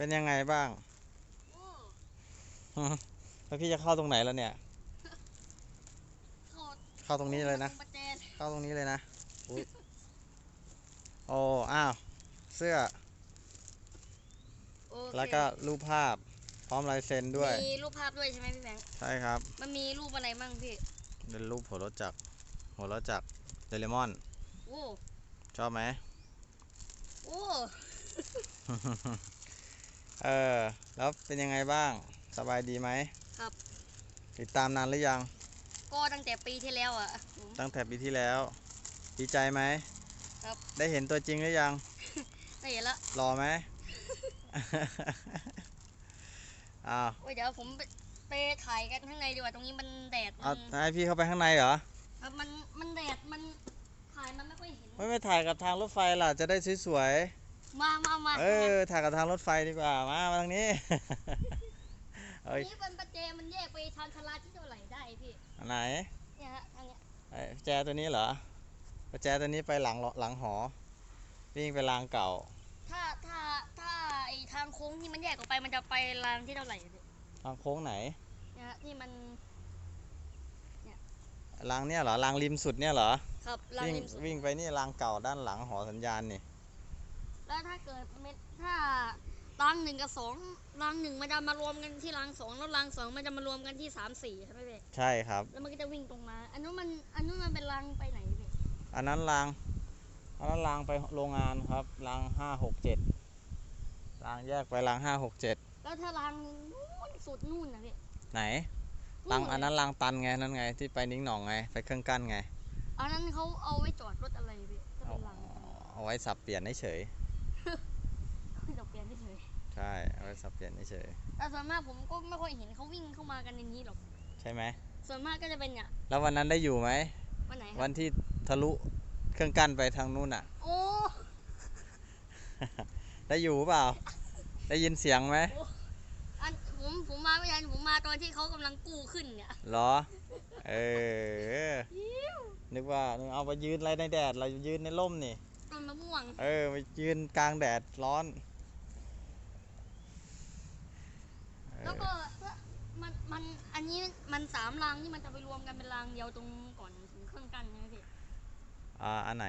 เป็นยังไงบ้างโอ้แล้วพี่จะเข้าตรงไหนแล้วเนี่ย เข้าเข้าตรงนี้เลยนะประแจเข้าตรงนี้เลยนะอุ๊ยโอ้ อ้าว เสื้อโอเคแล้วก็รูปภาพ พร้อมลายเซ็นด้วย มีรูปภาพด้วยใช่ไหมพี่แบงค์ ใช่ครับ มันมีรูปอะไรบ้างพี่ เป็นรูปหัวรถจักร หัวรถจักรเดลมอนโอ้ชอบไหมโอ้ เออ แล้วเป็นยังไงบ้าง สบายดีไหมครับ ติดตามนานหรือยัง ก็ตั้งแต่ปีที่แล้วอะผมตั้งแต่ปีที่แล้ว ดีใจไหมครับ ได้เห็นตัวจริงหรือยัง ได้เห็นละรอไหม อ้าวโอ้ยเดี๋ยวผมไปไปถ่ายกันข้างในดีกว่าตรงนี้มันแดดเอามันให้พี่เข้าไปข้างในเหรอ ครับมันมันแดดมันถ่ายมันไม่ค่อยเห็นไม่ไม่ถ่ายกับทางรถไฟล่ะ จะได้สวย มามามาๆเออถ่ายกับทางรถไฟดีกว่า มา มาทางนี้อัเอ้นยนี้เป็นประแจมันแยกไปทางชาลาที่เท่าไหร่ได้พี่อันไหน เนี่ยฮะอันเนี้ยไอ้แจตัวนี้เหรอ ประแจตัวนี้ไปหลังหลังหอ วิ่งไปรางเก่า ถ้าถ้าถ้าไอทางโค้งที่มันแยกออกไปมันจะไปรางที่เท่าไหร่พี่รางโค้งไหน เนี่ยฮะที่มันรางเนี่ยเหรอรางริมสุดเนี่ยเหรอ ครับรางวิ่งริมสุดวิ่งไปนี่รางเก่าด้านหลังหอสัญญาณนี่ แล้วถ้าเกิดเม็ดถ้ารางหนึ่งกับสองรางหนึ่งมันจะมารวมกันที่รางสองแล้วรางสองมันจะมารวมกันที่สามสี่ใช่ไหมพี่ใช่ครับ แล้วมันก็จะวิ่งตรงมา อันนู้นมันอันนู้นมันเป็นรางไปไหนพี่อันนั้นรางอันนั้นรางไปโรงงานครับรางห้าหกเจ็ดรางแยกไปรางห้าหกเจ็ดแล้วถ้ารางนู้นสุดนู่นนะพี่ไหนรางอันนั้นรางตันไงนั่นไงที่ไปนิ้งหนองไงไปเครื่องกั้นไงอันนั้นเขาเอาไว้จอดรถอะไรพี่ก็เอาเป็นรางเอาไว้สับเปลี่ยนเฉย เราเปลี่ยนเฉย ๆ ใช่เอาไว้สับเปลี่ยนเฉยๆแต่ส่วนมากผมก็ไม่ค่อยเห็นเขาวิ่งเข้ามากันในนี้หรอกๆใช่ไหมส่วนมากก็จะเป็นเนี่ยแล้ววันนั้นได้อยู่ไหมวันไหนควัรับนที่ทะลุเครื่องกั้นไปทางนู้นอะ โอ้ ได้อยู่เปล่า ได้ยินเสียงไหมอันผมผมมาไม่ทันผมมาตอนที่เขากำลังกู้ขึ้นเนี่ยเหรอ เออ นึกว่านึกเอาไปยืนอะไรในแดด เรายืนในร่มนี่ ต้นมะม่วง เออไปยืนกลางแดดร้อนเออ แล้วก็มันมันอันนี้มันสามรางที่มันจะไปรวมกันเป็นรางเดียวตรงก่อนถึงเครื่องกั้นใช่ไหมพี่อ่าอันไหน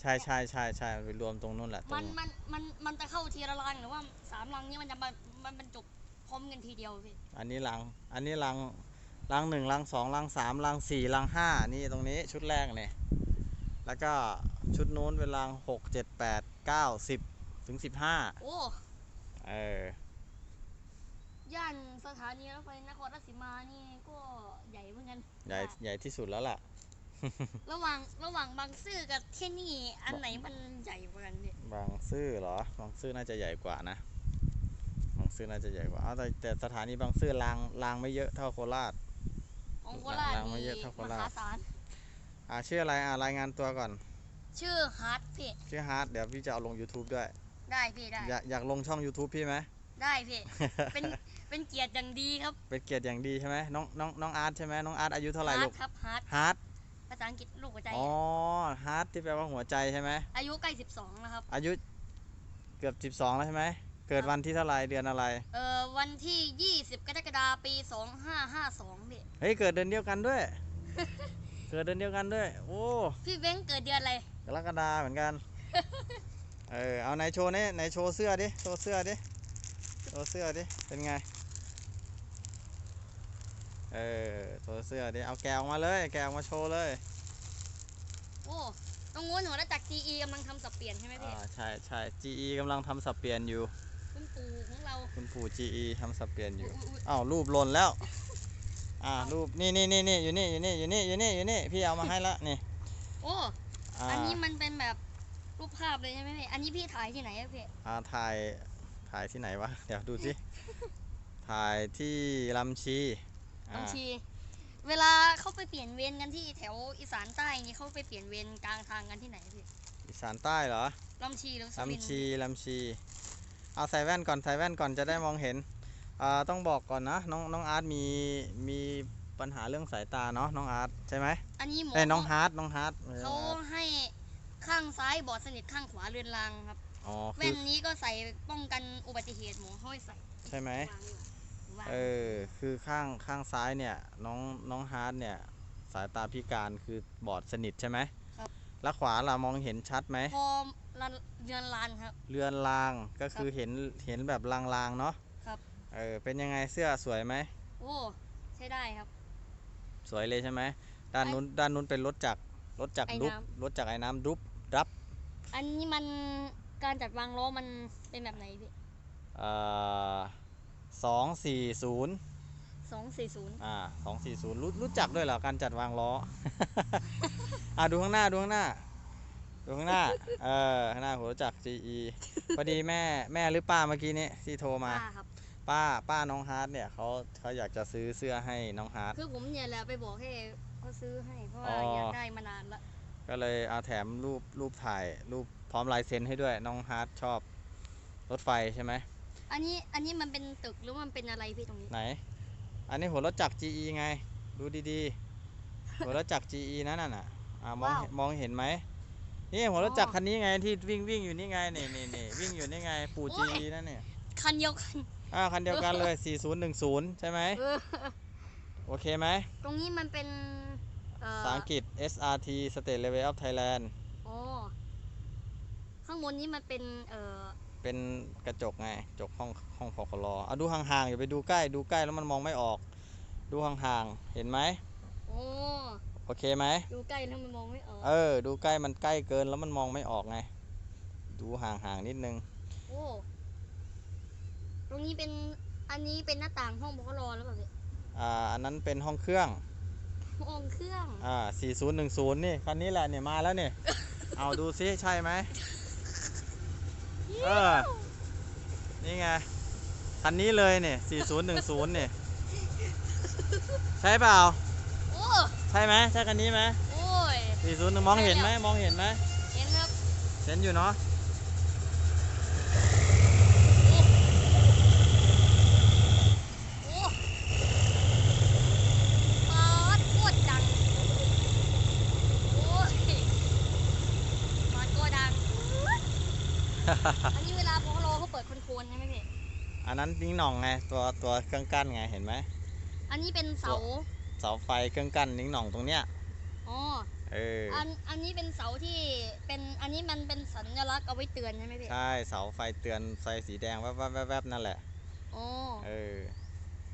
ใช่ใช่ใช่ใช่ไปรวมตรงนู้นแหละตรมันงมันมันมันจะเข้าทีละรางหรือว่าสามรางนี้มันจะมามันบรรจบพร้อมกันทีเดียวพี่ อันนี้รังอันนี้รังรังหนึ่งรังสองรังสามรังสี่รังห้านี่ตรงนี้ชุดแรกเนี่ยแล้วก็ชุดนู้นเป็นรังหกเจ็ดแปดเก้าสิบถึงสิบห้าโอ้ เออ ย่านสถานีรถไฟนครราชสีมานี่ก็ใหญ่เหมือนกันใหญ่ใหญ่ที่สุดแล้วล่ะ ระหว่างระหว่างบางซื่อกับที่นี่อันไหนมันใหญ่กว่ากันพี่บางซื่อเหรอ บางซื่อน่าจะใหญ่กว่านะ บางซื่อน่าจะใหญ่กว่าอ้าวแต่แต่สถานีบางซื่อรางรางไม่เยอะเท่าโคราชของโคราชรางไม่มีเยอะเท่าโคมราชหาศาลอ่าชื่ออะไรอ่ารายงานตัวก่อน ชื่อฮาร์ดพี่ชื่อฮาร์ดเดี๋ยวพี่จะเอาลง YouTube ด้วย ได้พี่ได้อยากอยากลงช่อง YouTube พี่ไหมได้พี่ เป็น เป็นเกียรติอย่างดีครับเป็นเกียรติอย่างดีใช่ไหมน้องน้องน้องอาร์ตใช่ไหมน้องอาร์ตอายุเท่าไหร่ฮาลูร์ดกครับฮาร์ดฮาร์ดภาษาอังกฤษลูกหัวใจอ๋อฮาร์ดที่แปลว่าหัวใจใช่ไหมอายุใกล้12แล้วครับ อายุเกือบ 12 แล้วใช่ไหมเกิดวันที่เท่าไหร่เดือนอะไรเอ่อวันที่ 20 กรกฎาคมปี 2552พี่เฮ้ยเกิดเดือนเดียวกันด้วย เกิดเดือนเดียวกันด้วย โอ้พี่เบ้งเกิดเดือนอะไรกรกฎาเหมือนกัน เออเอาไหนโชว์นี่ไหนโชว์เสื้อดิโชว์เสื้อดิ โชว์เสื้อดิ เป็นไง เออโชว์เสื้อดิ เอาแกะออกมาเลย แกะออกมาโชว์เลย โอ้ตรงนู้นหัวจาก GE กำลังทำสับเปลี่ยนใช่ไหมพี่อ่า ใช่ใช่ GE กำลังทำสับเปลี่ยนอยู่ คุณปู่ของเรา คุณปู่ GE ทำสับเปลี่ยนอยู่อุ๊ยอุ๊ยอ้าว รูปหล่นแล้ว อ่า รูป นี่นี่นี่นี่อยู่นี่อยู่นี่อยู่นี่อยู่นี่อยู่นี่ พี่เอามาให้ละ นี่ โอ้อ่าอันนี้มันเป็นแบบรูปภาพเลยใช่ไหมพี่ อันนี้พี่ถ่ายที่ไหนอะพี่ อ่า ถ่าย ถ่ายที่ไหนวะ เดี๋ยวดูสิ ถ่ายที่ลำชีอ่าบางทีเวลาเขาไปเปลี่ยนเวรกันที่แถวอีสานใต้อย่างนี้เขาไปเปลี่ยนเวรกลางทางกันที่ไหนพี่อีสานใต้เหรอ ลำชีหรือสุรินทร์ลำชีลำชี เอาใส่แว่นก่อนใส่แว่นก่อนจะได้มองเห็นอ่าต้องบอกก่อนนะน้องน้องอาร์ตมีมีปัญหาเรื่องสายตาเนาะน้องอาร์ตใช่ไหมอันนี้หมอเอ้ยน้องฮาร์ดน้องฮาร์ดเขาให้ข้างซ้ายบอดสนิทข้างขวาเรือนรางครับ ออ๋อคืแว่อนนี้ก็ใส่ป้องกันอุบัติเหตุหมอห้อยใส่ใช่ไหม วางดีกว่าวางเออ คือข้างข้างซ้ายเนี่ยน้องน้องฮาร์ดเนี่ย สายตาพิการคือบอดสนิทใช่ไหมครับแล้วขวาล่ะมองเห็นชัดไหม พอละเรือนลานครับ เรือนรางก็คือเห็นเห็นแบบลางๆเนาะครับ เออเป็นยังไงเสื้อสวยไหม โอ้ใช้ได้ครับ สวยเลยใช่ไหมด้านนู้นด้านนู้นเป็นรถจักรรถจักรไอ้ดุบน้ำ รถจักรไอ้น้ำดุบดับอันนี้มัน การจัดวางล้อมันเป็นแบบไหนพี่เอ่อสองสี่ศูนย์สองสี่ศูนย์อ่าสองสี่ศูนย์รู้รู้จักด้วยเหรอการจัดวางล้อ อ่าดูข้างหน้าดูข้างหน้า ดูข้างหน้า เออข้างหน้าผมรู้จัก GE พอดีแม่แม่หรือป้าเมื่อกี้นี้ที่โทรมาป้าครับ ป้าป้าน้องฮาร์ดเนี่ยเขาเขาอยากจะซื้อเสื้อให้น้องฮาร์ดคือผมเนี่ยแหละไปบอกให้เขาซื้อให้เพราะว่าอ๋อออยากได้มานานละก็เลยเอาแถมรูปรูปถ่ายรูป พร้อมลายเซ็นให้ด้วยน้องฮาร์ดชอบรถไฟใช่ไหมอันนี้อันนี้มันเป็นตึกหรือมันเป็นอะไรพี่ตรงนี้ ไหน อันนี้หัวรถจักร GE ไง ดูดีๆ หัวรถจักร GE นั่นน่ะอ่ามองว้าวเห็นมองเห็นไหมนี่หัวรถจักรคันนี้ไงที่วิ่งวิ่งอยู่นี่ไงนี่นี่นี่วิ่งอยู่นี่ไงปู่ GE นั่นเนี่ยคันเดียวกัน อ่าคันเดียวกันเลย 4010 ใช่ไหมเออ โอเคไหมตรงนี้มันเป็นเอ่อภาษาอังกฤษ SRT State Level of Thailand อ๋อ ข้างบนนี้มันเป็นเอ่อเป็นกระจกไงกระจกห้องห้องพคลเอาดูห่างๆอย่าไปดูใกล้ดูใกล้แล้วมันมองไม่ออก ดูห่างๆเห็นไหมโอ้โอเคไหมดูใกล้แล้วมันมองไม่ออกเออ ดูใกล้มันใกล้เกินแล้วมันมองไม่ออกไง ดูห่างๆนิดนึงโอ้ตรงนี้เป็นอันนี้เป็นหน้าต่างห้องบกรอแล้วแบบนี้อ่าอันนั้นเป็นห้องเครื่องห้องเครื่องอ่า4010นี่คันนี้แหละเนี่ยมาแล้วเนี่ยเอาดูซิใช่ไหม เออ นี่ไงคันนี้เลยเนี่ย4010เนี่ยใช่เปล่า โอ้ใช่ไหมใช่คันนี้ไหมโอ้ย40มองเห็นไหมมองเห็นไหม เห็นครับ เห็นอยู่เนาะ โอ้ปาดโคตรดัง โอ้ยปาดก็ดัง อันนี้เวลาพอรอเขาเปิดคอนโทรลใช่ไหมพี่ อั นนั้นนิ้งหน่องไงตัวตัวเครื่องกั้นไงเห็นไหมอันนี้เป็นเสาเสาไฟเครื่องกั้นนิ้งหน่องตรงเนี้ยอ๋อเอออันอันนี้เป็นเสาที่เป็นอันนี้มันเป็นสัญลักษณ์เอาไว้เตือนใช่ไหมพี่ใช่เสาไฟเตือนไฟสีแดงแวบๆแวบๆนั่นแหละอ๋อเออ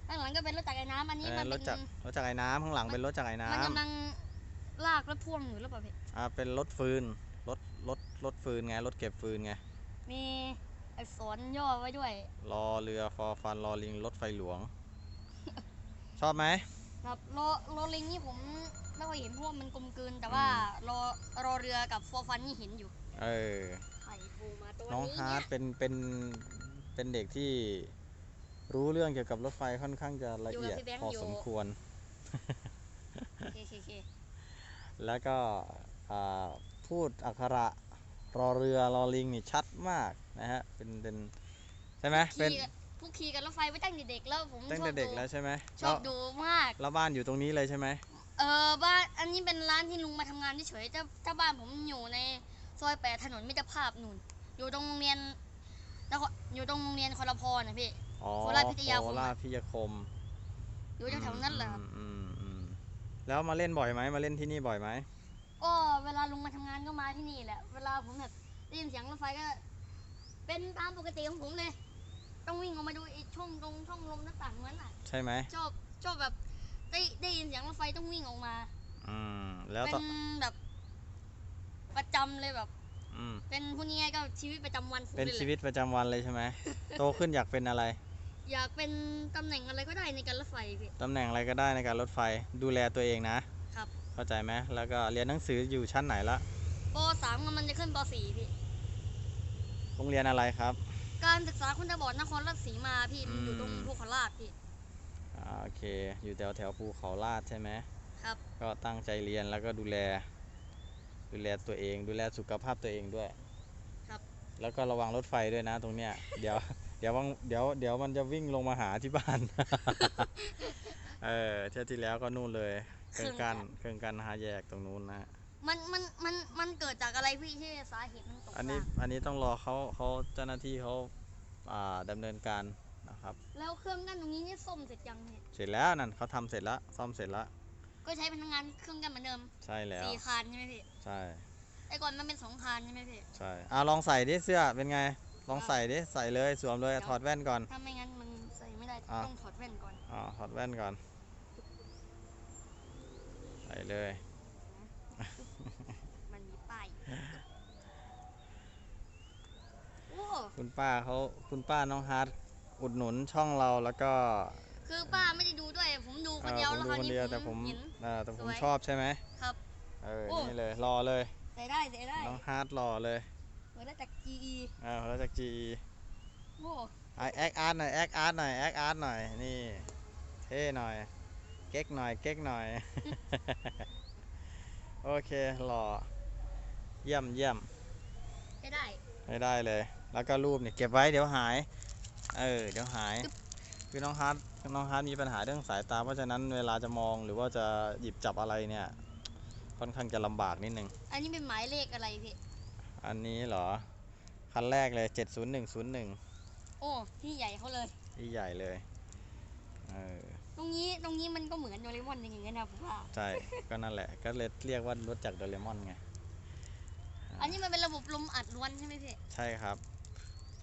ข้างหลังก็เป็นรถจักรยานน้ำอันนี้เอมัอนรเป็ถนจักรรถจักรไอ้น้ำข้างหลังเป็นรถจักรไอ้น้มันกำลังลากรถพ่วงอยู่หรือเปล่าพี่ำอ่าเป็นรถฟืนรถรถรถฟืนไงรถเก็บฟืนไงมี อักษรย่อไว้ด้วย รอเรือฟอฟันรอลิงรถไฟหลวง ชอบไหมครับรอรอลิงนี่ผมไม่ค่อยเห็นเพราะวกมันกลมกลืนแต่ว่ารอรอเรือกับฟอร์ฟันนี่เห็นอยู่เออไข่ปูมาตัวน้องนี้ฮาร์ดเนี่ยเป็นเป็นเป็นเด็กที่รู้เรื่องเกี่ยวกับรถไฟค่อนข้างจะละเอียดพอสมควร โอเคโอเคโอเคแล้วก็อ่าพูดอักขระ รอเรือรอลิงนี่ชัดมากนะฮะเป็นเป็นใช่ไหมเป็นขี่กับพวกขี่กับรถไฟไว้ตั้งแต่เด็กแล้วผมตั้งชอแต่บเด็กดูแล้วใช่ไหมชอบดูมากแล้วบ้านอยู่ตรงนี้เลยใช่ไหมเออบ้านอันนี้เป็นร้านที่ลุงมาทำงานเฉยๆถ้าถ้าบ้านผมอยู่ในซอยแปดถนนมิตรภาพนู่นอยู่ตรงโรงเรียนนครอยู่ตรงโรงเรียนคอรพรนะพี่อ๋อโคราชพิทยาคมโคราชพิทยาคมอยู่แถวๆนั้นแหละครับอืมอืมอืมแล้วมาเล่นบ่อยไหมมาเล่นที่นี่บ่อยไหม ก็เวลาลุงมาทำงานก็มาที่นี่แหละ เวลาผมแบบได้ยินเสียงรถไฟก็ เป็นตามปกติของผมเลย ต้องวิ่งออกมาดูไอ้ช่องตรงช่องลมหน้าต่างนั้นอะ ใช่ไหมชอบชอบแบบได้ได้ยินเสียงรถไฟต้องวิ่งออกมาอืมแล้วเป็ต่อนแบบ ประจำเลยแบบ อืมเป็นพูดง่ายๆก็ชีวิตประจำวันผมเป็นเลยแหชีละวิตประจำวันเลยใช่ไหม โตขึ้นอยากเป็นอะไรอยากเป็นตำแหน่งอะไรก็ได้ในการรถไฟพี่ตำแหน่งอะไรก็ได้ในการรถไฟดูแลตัวเองนะครับ เข้าใจไหมแล้วก็เรียนหนังสืออยู่ชั้นไหนละปสามมันจะขึ้นปสี่พี่ โรงเรียนอะไรครับ การศึกษาคุณตาบอดนครราชสีมาพี่อืม อยู่ตรงภูเขาราชพี่ อ่าโอเค อยู่แถวแถวภูเขาลาดใช่ไหมครับ ก็ตั้งใจเรียนแล้วก็ดูแล ดูแลตัวเอง ดูแลสุขภาพตัวเองด้วยครับ แล้วก็ระวังรถไฟด้วยนะตรงเนี้ย เดี๋ยว เดี๋ยววังเดี๋ยว เดี๋ยวมันจะวิ่งลงมาหาที่บ้าน เออเที่ยวที่แล้วก็นู่นเลย เครื่องกั้นเครื่องกั้นหาแยกตรงนู้นนะอมันมันมันมันเกิดจากอะไรพี่ที่สาเหตุมันตกอันนี้รางอันนี้ต้องรอเขาเขาเจ้าหน้าที่เขาอ่าดำเนินการนะครับ แล้วเครื่องกั้นตรงนี้นี่ส้มเสร็จยังพี่เสร็จแล้วนั่นเขาทำเสร็จแล้วซ่อมเสร็จแล้วก็ใช้พนักงานเครื่องกั้นเหมือนเดิมใช่แล้วสี่คานใช่ไหมพี่ใช่ไอ้ก่อนมันเป็นสองคานใช่ไหมพี่ใช่อ่าลองใส่ดิเสื้อเป็นไงลองใส่ดิใส่เลยสวมเลยถอดแว่นก่อนถ้าไม่งั้นมันใส่ไม่ได้อะต้องถอดแว่นก่อนอ่าถอดแว่นก่อนใส่เลย มันมีป้ายโอ้คุณป้าเขาคุณป้าน้องฮาร์ดอุดหนุนช่องเราแล้วก็คือป้าไม่ได้ดูด้วย ผมดูคนเอ่อเดียวผมแล้วดูคราวคนนี้เดียวแต่ผผมมเห็น เอ่อแต่ผมสวย ชอบใช่ไหมครับ เออโอ้ นี่เลยรอเลย ใส่ได้ใส่ได้น้องฮาร์ดรอเลยเปิดได้จาก GE อ่าแล้วจาก GE โอ้ ไอแอคอาร์ตหน่อยแอคอาร์ตหน่อยแอคอาร์ตหน่อยนี่เท่หน่อย เก๊กหน่อยเก๊กหน่อย โอเคหล่อเยี่ยมเยี่ยมใช้ได้ไม่ได้เลย แล้วก็รูปนี่เก็บไว้เดี๋ยวหาย เออเดี๋ยวหาย คือน้องฮาร์ดน้องฮาร์ดมีปัญหาเรื่องสายตา เพราะฉะนั้นเวลาจะมองหรือว่าจะหยิบจับอะไรเนี่ย ค่อนข้างจะลำบากนิดนึง อันนี้เป็นหมายเลขอะไรพี่ อันนี้เหรอ คันแรกเลย70101โอ้ ที่ใหญ่เขาเลย ที่ใหญ่เลย เออต รงนี้ตรงนี้มันก็เหมือนโดเรมอนอย่างเงี้ยนะผมว่า ใช่ ก็นั่นแหละ ก็เลยเรียกว่ารถจากโดเรมอนไง อันนี้มันเป็นระบบลมอัดล้วนใช่ไหมพี่ใช่ครับ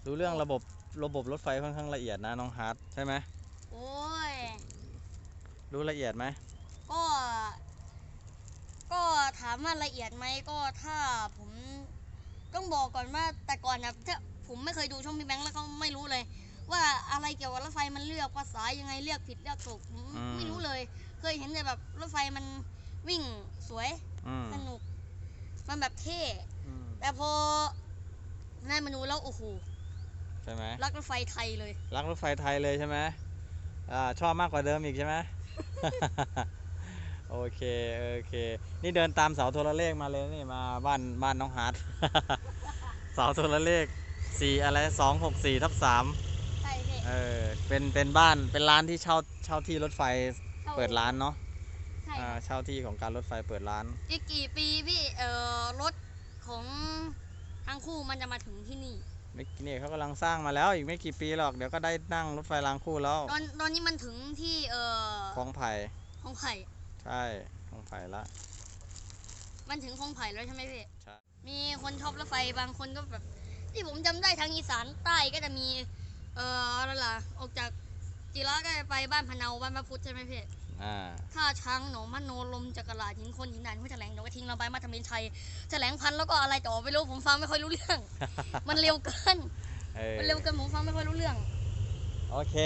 รู้เรื่องระบบระบบรถไฟค่อนข้างละเอียดนะน้องฮาร์ดใช่ไหมโอ้ย รู้ละเอียดไหม ก็ ก็ถามว่าละเอียดไหมก็ถ้าผมต้องบอกก่อนว่าแต่ก่อนนะถ้าผมไม่เคยดูช่องพี่แบงค์แล้วก็ไม่รู้เลย ว่าอะไรเกี่ยวกับรถไฟมันเลือกภาษายังไงเลือกผิดเลือกถูกผมไม่รู้เลย เคยเห็นแต่แบบรถไฟมันวิ่งสวยอืมสนุก มันแบบเท่ อืมแต่พอได้มาดูแล้วโอ้โหใช่ไหมรักรถไฟไทยเลย รักรถไฟไทยเลยใช่ไหมอ่าชอบมากกว่าเดิมอีกใช่ไหม โอเคโอเค นี่เดินตามเสาโทรเลขมาเลยนี่มาบ้านบ้านน้องฮาร์ด เสาโทรเลขสี่อะไรสองหกสี่ทับสามใช่พี่ เออเป็นเป็นบ้านเป็นร้านที่เช่าเช่าที่รถไฟข้เปิดร้านเนาะใช่อ่าเช่าที่ของการรถไฟเปิดร้าน อีกกี่ปีพี่เอ่อรถของทั้งคู่มันจะมาถึงที่นี่ ไม่นี่เขากำลังสร้างมาแล้วอีกไม่กี่ปีหรอก เดี๋ยวก็ได้นั่งรถไฟรางคู่แล้วตอนตอนนี้มันถึงที่เอ่อคลองไผ่คลองไผ่ใช่คลองไผ่ละมันถึงคลองไผ่แล้วใช่ไหมพี่ใช่มีคนชอบรถไฟบางคนก็แบบ ที่ผมจำได้ทางอีสานใต้ก็จะมีเอ่ออะไรล่ะออกจากจิระก็จะไปบ้านพะเนาบ้านพระพุทธใช่ไหมพี่อ่าท่าช้างหนองมโนลมจักรลาดหินคนหินด่านห้วยแถลงหนองกระทิงลำไปมาทำเป็นชัยแถลงพันแล้วก็อะไรต่อไม่รู้ผมฟังไม่ค่อยรู้เรื่อง มันเร็วเกินเออมันเร็วเกินผมฟังไม่ค่อยรู้เรื่อง โอเค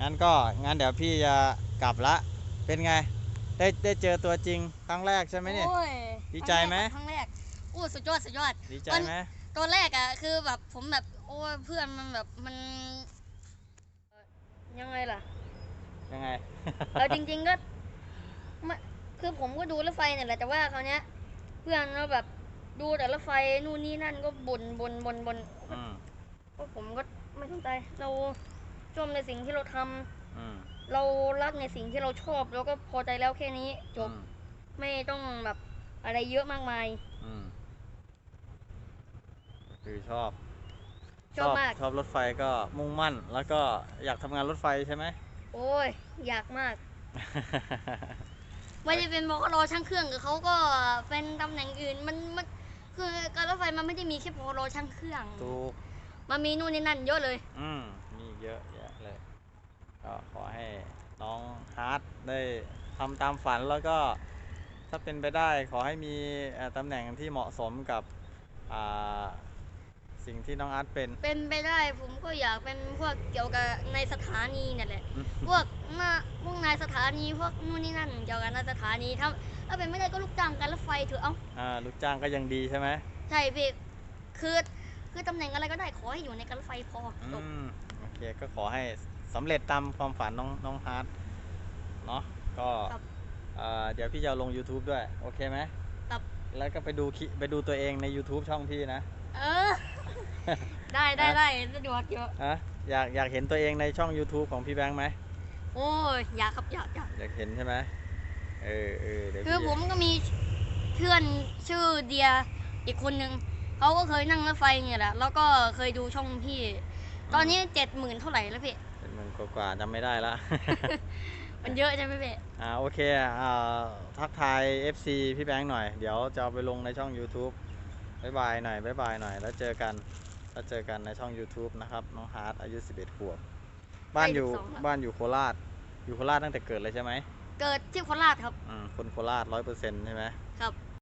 งั้นก็งั้นเดี๋ยวพี่จะกลับละ เป็นไง ได้ได้เจอตัวจริงครั้งแรกใช่ไหมเนี่ย โอ้ยดีใจไหม ครั้งแรกโอ้สุดยอดสุดยอดดีใจไหม ตอนแรกอะคือแบบผมแบบ โอ้ยเพื่อนมันแบบมันเอ่อยังไงล่ะ ยังไง เอาจริง ๆ ก็ไม่คือผมก็ดูรถไฟเนี่ยแหละแต่ว่าคราวเนี้ย เพื่อนก็แบบดูแต่รถไฟนู่นนี่นั่นก็บ่นบ่นบ่นบ่นอืมก็ผมก็ไม่สนใจเราชอบในสิ่งที่เราทำอืมเรารักในสิ่งที่เราชอบแล้วก็พอใจแล้วแค่นี้จบอืมไม่ต้องแบบอะไรเยอะมากมาย อืมคือชอบ ชอบมาก ชอบรถไฟก็มุ่งมั่น แล้วก็อยากทำงานรถไฟใช่ไหม โอ้ย อยากมากไม่ได้เป็นบกรช่างเครื่องกับเขาก็เป็นตำแหน่งอื่นมันมันคือการรถไฟมันไม่ได้มีแค่บกรช่างเครื่อง ถูก มันมีนู่นนี่นั่นเยอะเลย อืมมีเยอะแยะเลย ก็ขอให้น้องฮาร์ดได้ทำตามฝันแล้วก็ ถ้าเป็นไปได้ขอให้มีเอ่อตำแหน่งที่เหมาะสมกับอ่า สิ่งที่น้องอาร์ตเป็น เป็นไปได้ผมก็อยากเป็นพวกเกี่ยวกับในสถานีเนี่ยแหละ พวกหน้าพวกนายสถานีพวกนู่นนี่นั่นเกี่ยวกับนายสถานีถ้าถ้าเป็นไม่ได้ก็ลูกจ้างการรถไฟเถอะเอ้าอ่าลูกจ้างก็ยังดีใช่ไหมใช่พี่คือคือตำแหน่งอะไรก็ได้ขอให้อยู่ในการรถไฟพอจบอืมโอเคก็ขอให้สำเร็จตามความฝันน้องน้องฮาร์ดเนาะก็ครับ เอ่อเดี๋ยวพี่จะเอาลง YouTube ด้วย โอเคไหมครับ แล้วก็ไปดูคลิไปดูตัวเองใน YouTube ช่องพี่นะ เออ ได้ได้ได้สะดวกเยอะอะอยากอยากเห็นตัวเองในช่อง YouTube ของพี่แบงค์ไหมโอ้ยอยากครับอยากอยากอยากเห็นใช่ไหมเออเออเดี๋ยวคือพี่ผมก็มีเพื่อนชื่อเดียอีกคนนึงเขาก็เคยนั่งรถไฟเนี่ยแหละแล้วก็เคยดูช่องพี่ ตอนนี้เจ็ดหมื่นเท่าไหร่แล้วพี่ เป็นหมื่นกว่าๆจำไม่ได้ละ มันเยอะใช่ไหมพี่อ่าโอเคอ่าทักทาย FC พี่แบงค์หน่อย เดี๋ยวจะเอาไปลงในช่อง YouTube บ๊ายบายหน่อยบ๊ายบายหน่อยแล้วเจอกัน แล้วเจอกันในช่อง YouTube นะครับน้องฮาร์ดอายุ 11 ขวบ บ้านอยู่ใกล้12แล้วบ้านอยู่โคราช อยู่โคราชตั้งแต่เกิดเลยใช่ไหมเกิดที่โคราชครับ อืมคนโคราชร้อยเปอร์เซ็นต์ใช่ไหมครับ